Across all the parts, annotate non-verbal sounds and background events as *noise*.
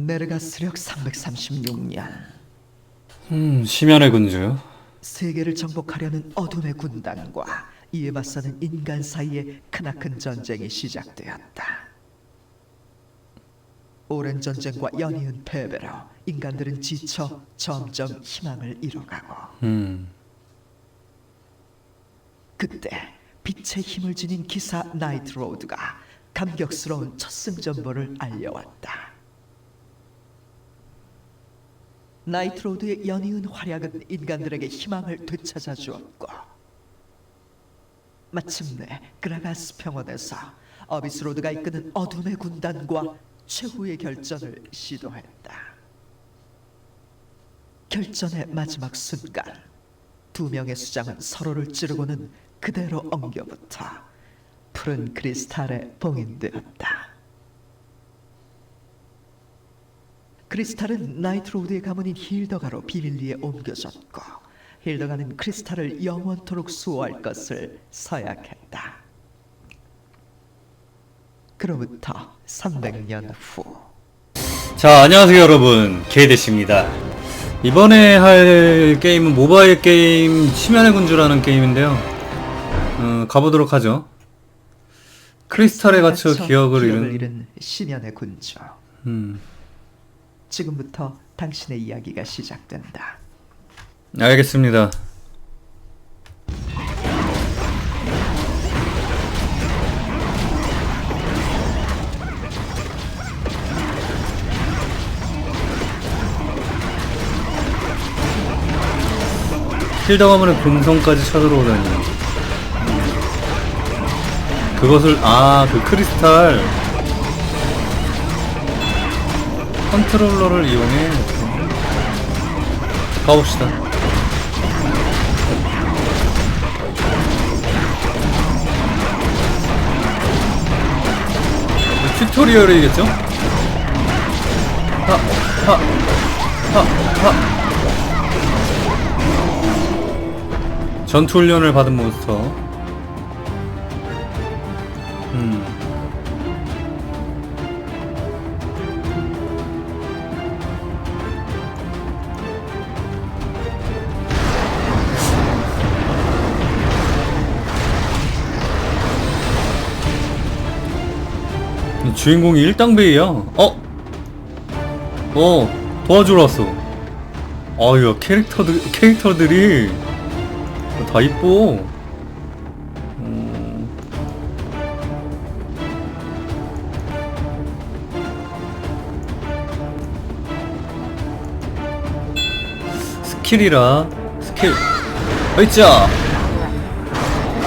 네르가 수력 336년 음, 심연의 군주. 세계를 정복하려는 어둠의 군단과 이에 맞서는 인간 사이의 크나큰 전쟁이 시작되었다. 오랜 전쟁과 연이은 패배로 인간들은 지쳐 점점 희망을 잃어가고 음, 그때 빛의 힘을 지닌 기사 나이트 로드가 감격스러운 첫 승전보를 알려왔다. 나이트 로드의 연이은 활약은 인간들에게 희망을 되찾아 주었고 마침내 그라가스 평원에서 어비스 로드가 이끄는 어둠의 군단과 최후의 결전을 시도했다. 결전의 마지막 순간 두 명의 수장은 서로를 찌르고는 그대로 엉겨붙어 푸른 크리스탈에 봉인되었다. 크리스탈은 나이트로드의 가문인 힐더가로 비밀리에 옮겨졌고 힐더가는 크리스탈을 영원토록 수호할 것을 서약했다. 그로부터 300년 후 자, 안녕하세요, 여러분. 게이데시입니다. 이번에 할 게임은 모바일 게임 심연의 군주라는 게임인데요. 어, 가보도록 하죠. 크리스탈에 갇혀 기억을 잃은. 잃은 심연의 군주 음, 지금부터 당신의 이야기가 시작된다. 알겠습니다. 힐더 가문의 금성까지 쳐들어오다니. 그것을 아 그 크리스탈 컨트롤러를 이용해 가봅시다. 튜토리얼이겠죠? 하, 하, 하, 하. 전투 훈련을 받은 몬스터. 주인공이 일당배이야. 어? 어, 도와주러 왔어. 아유, 캐릭터들, 캐릭터들이 다 이뻐. 음. 스킬이라, 스킬. 어이짜!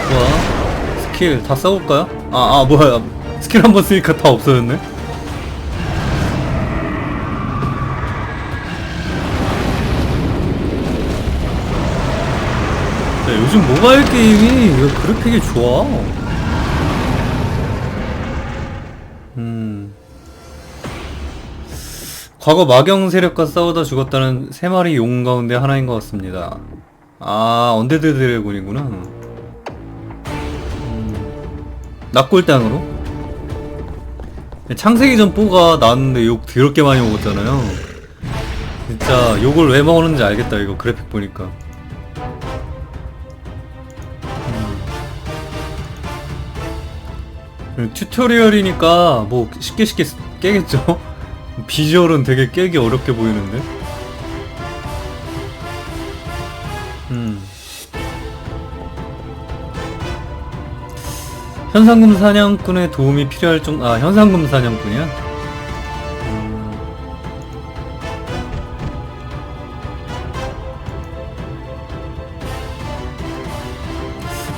좋아. 스킬 다 써볼까요? 아, 아, 뭐야. 스킬 한 번 쓰니까 다 없어졌네? 자, 요즘 모바일 게임이 이거 그래픽이 좋아. 음. 과거 마경 세력과 싸우다 죽었다는 세 마리 용 가운데 하나인 것 같습니다. 아, 언데드 드래곤이구나. 음. 납골당으로? 창세기 전 뽀가 나왔는데 욕 더럽게 많이 먹었잖아요. 진짜 욕을 왜 먹었는지 알겠다, 이거 그래픽 보니까. 음, 튜토리얼이니까 뭐 쉽게 쉽게 쓰- 깨겠죠? *laughs* 비주얼은 되게 깨기 어렵게 보이는데? 현상금 사냥꾼의 도움이 필요할 정, 아, 현상금 사냥꾼이야? 음.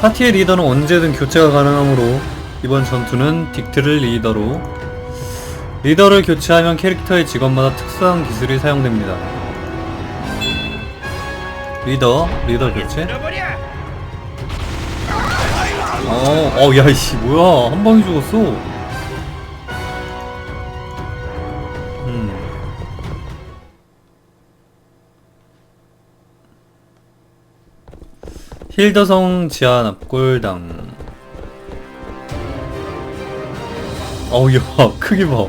파티의 리더는 언제든 교체가 가능하므로 이번 전투는 딕트를 리더로 리더를 교체하면 캐릭터의 직업마다 특수한 기술이 사용됩니다. 리더, 리더 교체? 어, 어, 야, 이씨, 뭐야. 한 방에 죽었어. 음. 힐더성 지하 납골당. 어우, 야, *laughs* 크기 봐.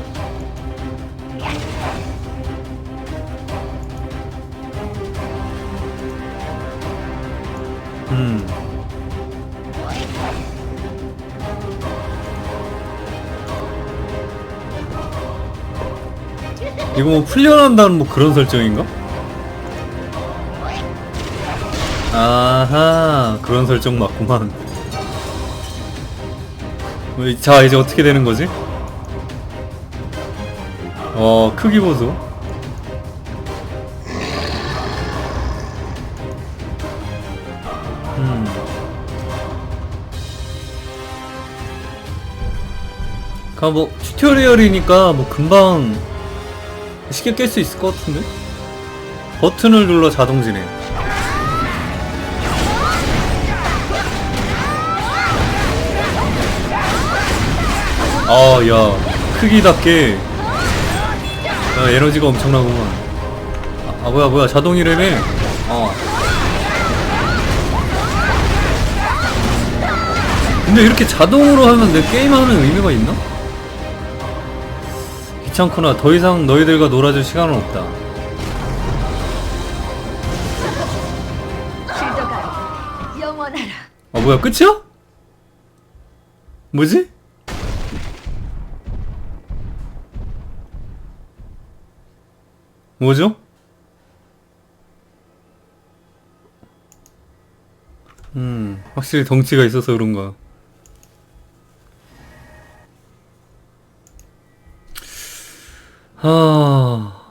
음. 이거 뭐 풀려난다는 뭐 그런 설정인가? 아하 그런 설정 맞구만 어, 이- 자 이제 어떻게 되는 거지? 어 크기 보소 음. 그뭐 튜토리얼이니까 뭐 금방 쉽게 깰 수 있을 것 같은데? 버튼을 눌러 자동 진행. 아, 야, 크기답게 야, 에너지가 엄청나구만. 아, 아, 뭐야, 뭐야, 자동이래매. 어. 근데 이렇게 자동으로 하면 내 게임하는 의미가 있나? 귀찮구나. 더 이상 너희들과 놀아줄 시간은 없다. 영원하라. 아 뭐야 끝이야? 뭐지? 뭐죠? 음 확실히 덩치가 있어서 그런가 하...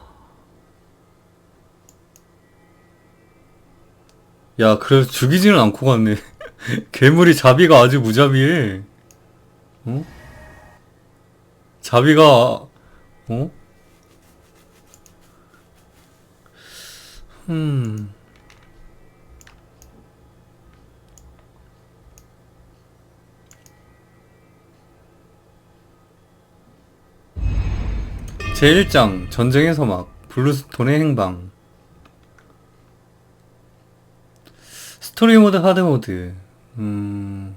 야 그래도 죽이지는 않고 갔네 *laughs* 괴물이 자비가 아주 무자비해. 어? 자비가 어? 음. 제1장 전쟁의 서막 블루스톤의 행방. 스토리 모드 하드 모드. 음...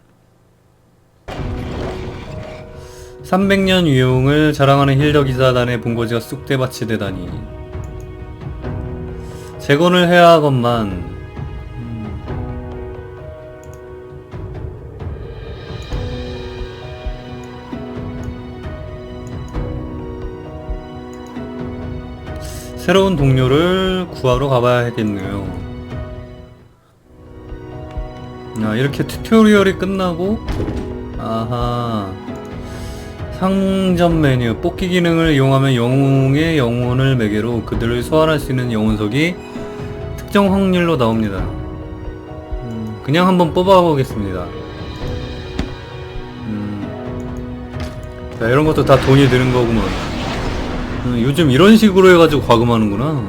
300년 위용을 자랑하는 힐러 기사단의 본거지가 쑥대밭이 되다니. 재건을 해야 하건만 새로운 동료를 구하러 가봐야겠네요. 아, 이렇게 튜토리얼이 끝나고 아하 상점 메뉴 뽑기 기능을 이용하면 영웅의 영혼을 매개로 그들을 소환할 수 있는 영혼석이 특정 확률로 나옵니다. 음, 그냥 한번 뽑아보겠습니다. 음, 자, 이런 것도 다 돈이 드는 거구먼. 음, 요즘 이런 식으로 해가지고 과금하는구나.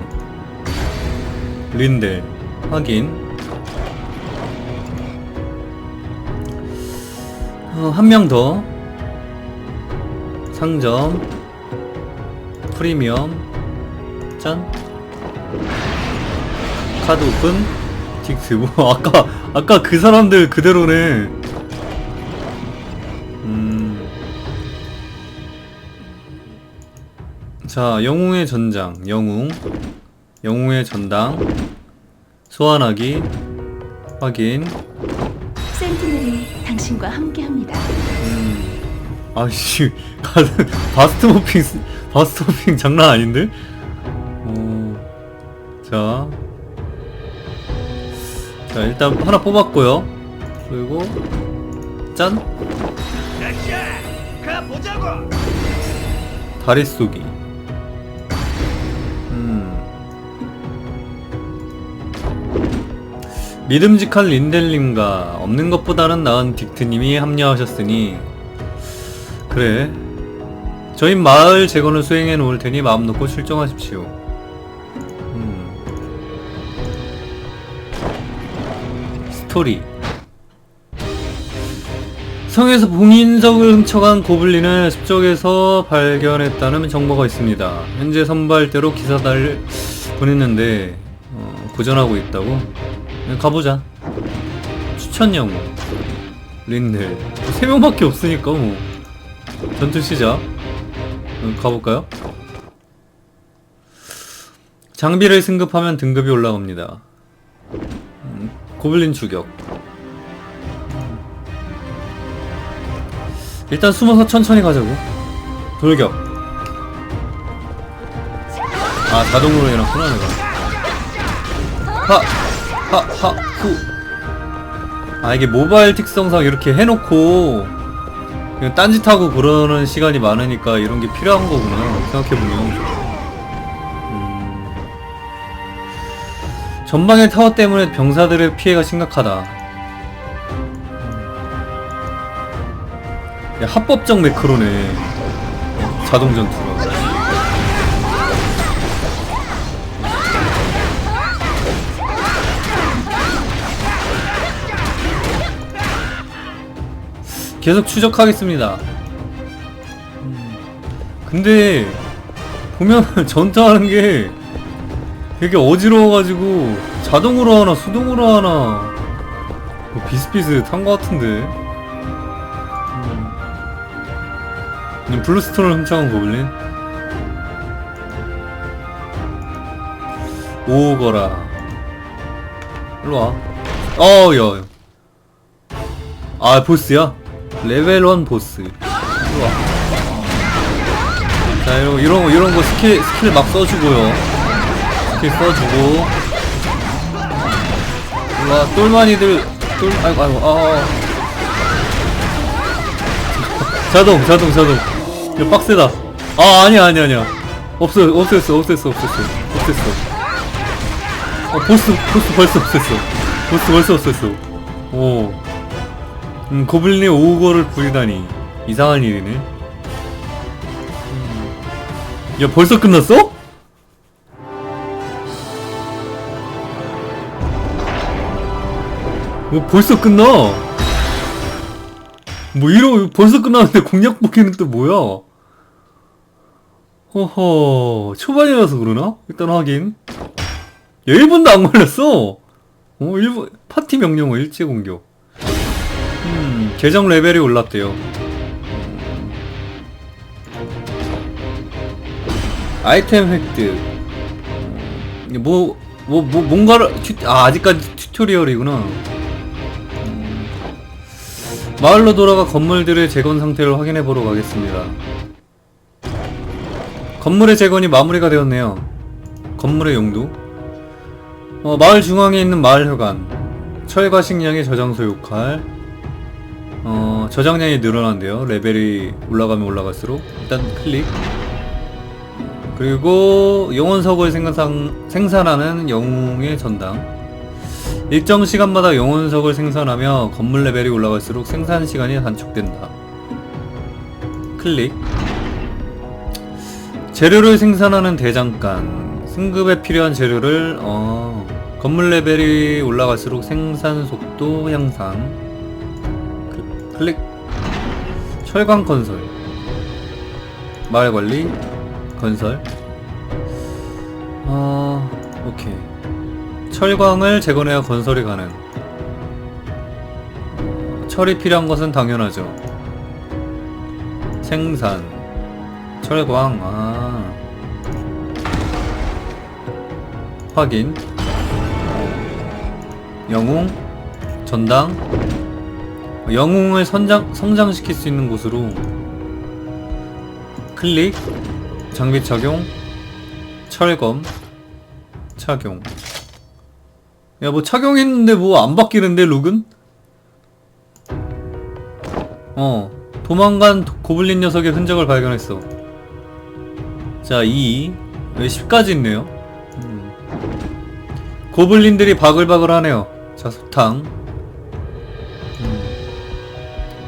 린델 확인. 어, 한 명 더. 상점. 프리미엄. 짠. 카드 오픈. 딕스. 뭐, *laughs* 아까, 아까 그 사람들 그대로네. 자, 영웅의 전장. 영웅. 영웅의 전당. 소환하기. 확인. 센티넬이 당신과 함께합니다. 음. 아씨, *laughs* 바스트 모핑, 바스트 모핑 장난 아닌데? 어, 자. 자, 일단 하나 뽑았고요 그리고, 짠! 다리 쏘기. 믿음직한 린델님과 없는 것보다는 나은 딕트님이 합류하셨으니 그래 저희 마을 재건을 수행해 놓을 테니 마음 놓고 출정하십시오 음. 스토리 성에서 봉인석을 훔쳐간 고블린을 습적에서 발견했다는 정보가 있습니다. 현재 선발대로 기사단을 보냈는데 어, 고전하고 있다고? 가보자. 추천 영웅 린넬. 세 명밖에 없으니까 뭐. 전투 시작. 음, 가볼까요? 장비를 승급하면 등급이 올라갑니다. 음, 고블린 추격. 일단 숨어서 천천히 가자고. 돌격. 아 자동으로 해놨구나 내가. 하! 하하후 아 이게 모바일 특성상 이렇게 해놓고 그냥 딴짓하고 그러는 시간이 많으니까 이런 게 필요한 거구나 생각해보면 음. 전방의 타워 때문에 병사들의 피해가 심각하다 야, 합법적 매크로네. 자동 전투 계속 추적하겠습니다. 음, 근데 보면 *laughs* 전투하는 게 되게 어지러워가지고 자동으로 하나 수동으로 하나 뭐 비슷비슷한 것 같은데. 음, 블루스톤을 훔쳐간 고블린 오거라 일로와 어여 아 보스야? 레벨 1 보스. 일로와. 자 이런, 이런 거 이런 거 스킬 스킬 막 써주고요. 스킬 써주고. 일로와 똘마니들 똘 아이고 아이고 아 자동 자동 자동. 이거 빡세다. 아 아니야 아니야 아니야. 없어 없앴어 없앴어 없앴어. 없앴어. 어 보스 보스 벌써 없앴어. 보스 벌써 없앴어. 오 음, 고블린의 오거를 부리다니 이상한 일이네 음. 야 벌써 끝났어? 뭐 벌써 끝나 뭐 이러 벌써 끝났는데 공략 보기는 또 뭐야? 허허 초반이라서 그러나? 일단 확인. 야 1분도 안 걸렸어. 어 1분 파티 명령어 일제 공격. 음 계정 레벨이 올랐대요. 아이템 획득. 뭐 뭐 뭐, 뭐, 뭔가를 튜, 아 아직까지 튜토리얼이구나. 마을로 돌아가 건물들의 재건 상태를 확인해 보러 가겠습니다. 건물의 재건이 마무리가 되었네요. 건물의 용도. 어, 마을 중앙에 있는 마을 혈관. 철과 식량의 저장소 역할. 어, 저장량이 늘어난대요. 레벨이 올라가면 올라갈수록. 일단 클릭. 그리고 영혼석을 생산, 생산하는 영웅의 전당. 일정 시간마다 영혼석을 생산하며 건물 레벨이 올라갈수록 생산 시간이 단축된다. 클릭. 재료를 생산하는 대장간. 승급에 필요한 재료를 어, 건물 레벨이 올라갈수록 생산 속도 향상. 클- 클릭. 철강 건설. 마을 관리. 건설. 어, 오케이. 철광을 재건해야 건설이 가능. 철이 필요한 것은 당연하죠. 생산. 철광, 아. 확인. 영웅. 전당. 영웅을 선장, 성장시킬 수 있는 곳으로. 클릭. 장비 착용. 철검. 착용. 야, 뭐 착용했는데 뭐 안 바뀌는데, 룩은? 어. 도망간 도- 고블린 녀석의 흔적을 발견했어. 자, 2. 여기 10까지 있네요. 음. 고블린들이 바글바글 하네요. 자, 소탕.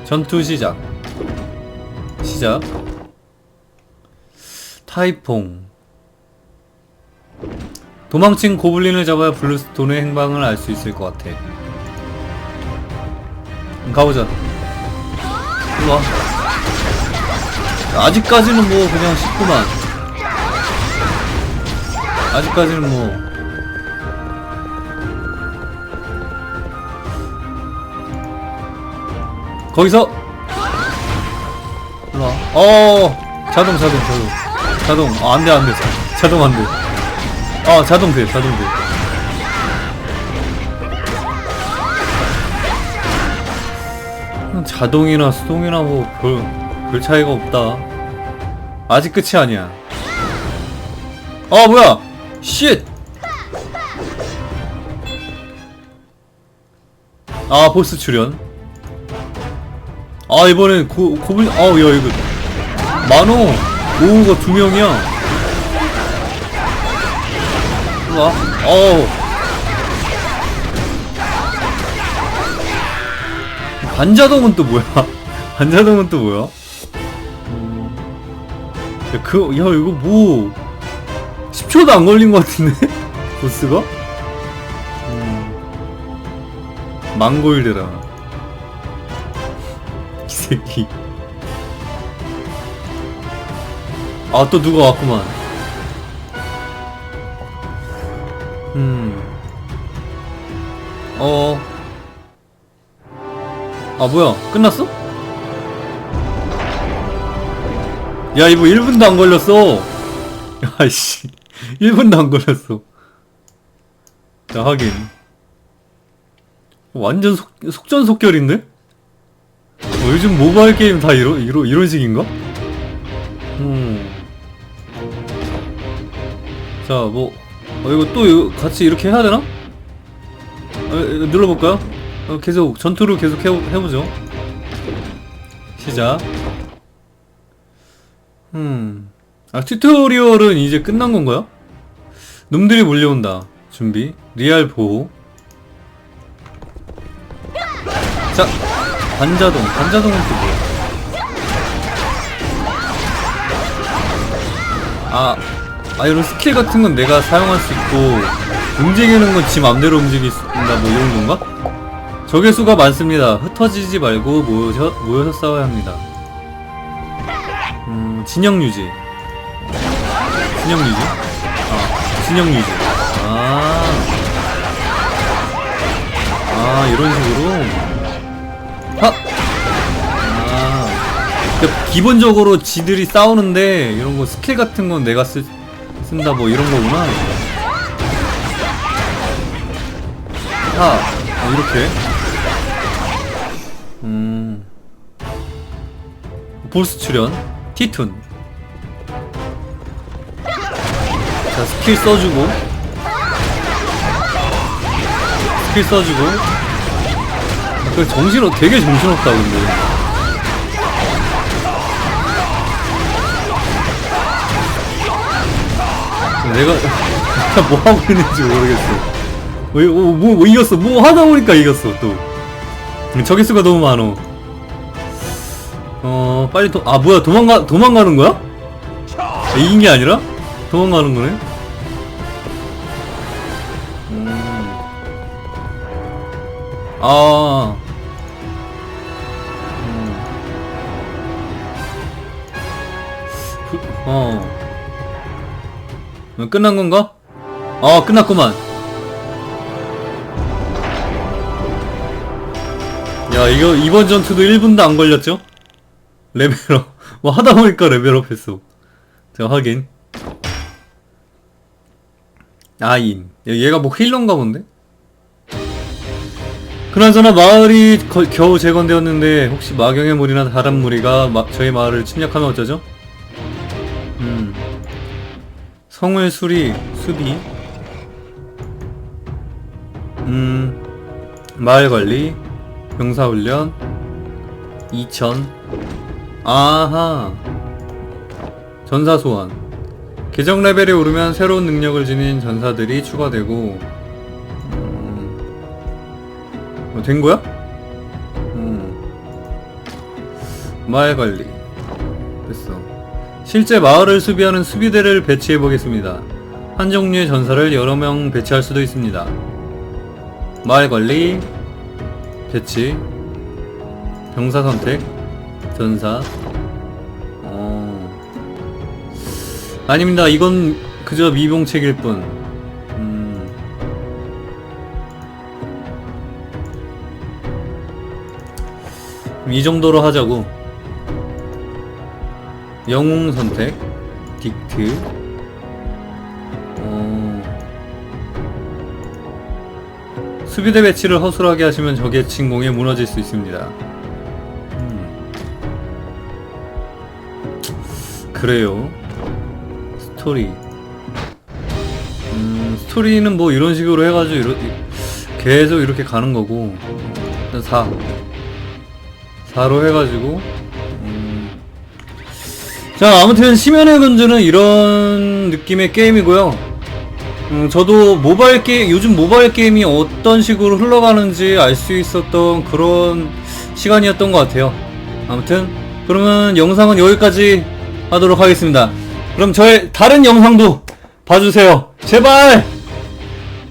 음. 전투 시작. 시작. 타이퐁. 도망친 고블린을 잡아야 블루스톤의 행방을 알 수 있을 것 같아. 음, 가보자. 일로 와. 아직까지는 뭐 그냥 쉽구만. 아직까지는 뭐. 거기서 일로 와. 어 자동 자동 자동 자동 아, 안돼 안돼 자동 안돼 아 자동 돼 자동 돼 자동이나 수동이나 뭐별별 차이가 없다. 아직 끝이 아니야. 아 뭐야? 쉣! 아 보스 출연. 아 이번엔 고 고블 아우 야 이거 만호 오우가 두 명이야. 와 어우 반자동은 또 뭐야? *laughs* 반자동은 또 뭐야? 야, 그, 야, 이거 뭐, 10초도 안 걸린 것 같은데? *laughs* 보스가? 음, 망골드라. 이 새끼. 아, 또 누가 왔구만. 음. 어. 아, 뭐야. 끝났어? 야, 이거 1분도 안 걸렸어. 야, 씨. 1분도 안 걸렸어. 자, 하긴. 완전 속, 속전속결인데? 어, 요즘 모바일 게임 다 이런, 이런, 이런 식인가? 음. 자, 뭐, 어, 이거 또 이거 같이 이렇게 해야 되나? 어, 눌러볼까요? 어, 계속, 전투를 계속 해, 해보죠. 시작. 음. 아, 튜토리얼은 이제 끝난 건가요? 놈들이 몰려온다. 준비. 리알 보호. 자, 반자동. 반자동은 또 뭐야? 아, 아, 이런 스킬 같은 건 내가 사용할 수 있고, 움직이는 건 지 맘대로 있다, 뭐 이런 건가? 적의 수가 많습니다. 흩어지지 말고 모여서, 모여서 싸워야 합니다. 음, 진영 유지. 진영 유지? 아, 진영 유지. 아. 아, 이런 식으로. 기본적으로 지들이 싸우는데, 이런 거 스킬 같은 건 내가 쓰, 쓴다, 뭐 이런 거구나. 하! 아, 이렇게. 음. 보스 출연. 티툰. 자, 스킬 써주고. 스킬 써주고. 그 정신없, 되게 정신없다, 근데. 내가, *laughs* 뭐 하고 있는지 모르겠어. 뭐, 뭐, 뭐, 뭐 이겼어. 뭐 하다 보니까 이겼어, 또. 적의 수가 너무 많어. 어 빨리 도, 아 뭐야 도망가 도망가는 거야? 이긴 게 아니라 도망가는 거네. 음. 아. 음. 후- 어. 어, 끝난 건가? 어 끝났구만. 야 이거 이번 전투도 1분도 안 걸렸죠? 레벨업 *laughs* 뭐 하다 보니까 레벨업 했어 자 확인 아인 야, 얘가 뭐 힐러인가 본데? 그나저나 마을이 거- 겨우 재건되었는데 혹시 마경의 무리나 다른 무리가 마- 저희 마을을 침략하면 어쩌죠? 성을 수리 수비. 음 마을 관리 병사훈련 2000 아하. 전사 소환. 계정 레벨이 오르면 새로운 능력을 지닌 전사들이 추가되고 음... 어, 된 거야? 음... 마을 관리 실제 마을을 수비하는 수비대를 배치해 보겠습니다. 한 종류의 전사를 여러 명 배치할 수도 있습니다. 마을 관리 배치 병사 선택 전사. 어 아닙니다. 이건 그저 미봉책일 뿐. 음. 이 정도로 하자고 영웅 선택 딕트. 어... 수비대 배치를 허술하게 하시면 적의 침공에 무너질 수 있습니다. 음... 그래요. 스토리. 음, 스토리는 뭐 이런 식으로 해가지고 이러, 계속 이렇게 가는 거고. 일단 4 4로 해가지고 음. 자, 아무튼 심연의 건조는 이런 느낌의 게임이고요. 음, 저도 모바일 게임, 요즘 모바일 게임이 어떤 식으로 흘러가는지 알 수 있었던 그런 시간이었던 것 같아요. 아무튼, 그러면 영상은 여기까지 하도록 하겠습니다. 그럼 저의 다른 영상도 봐주세요. 제발!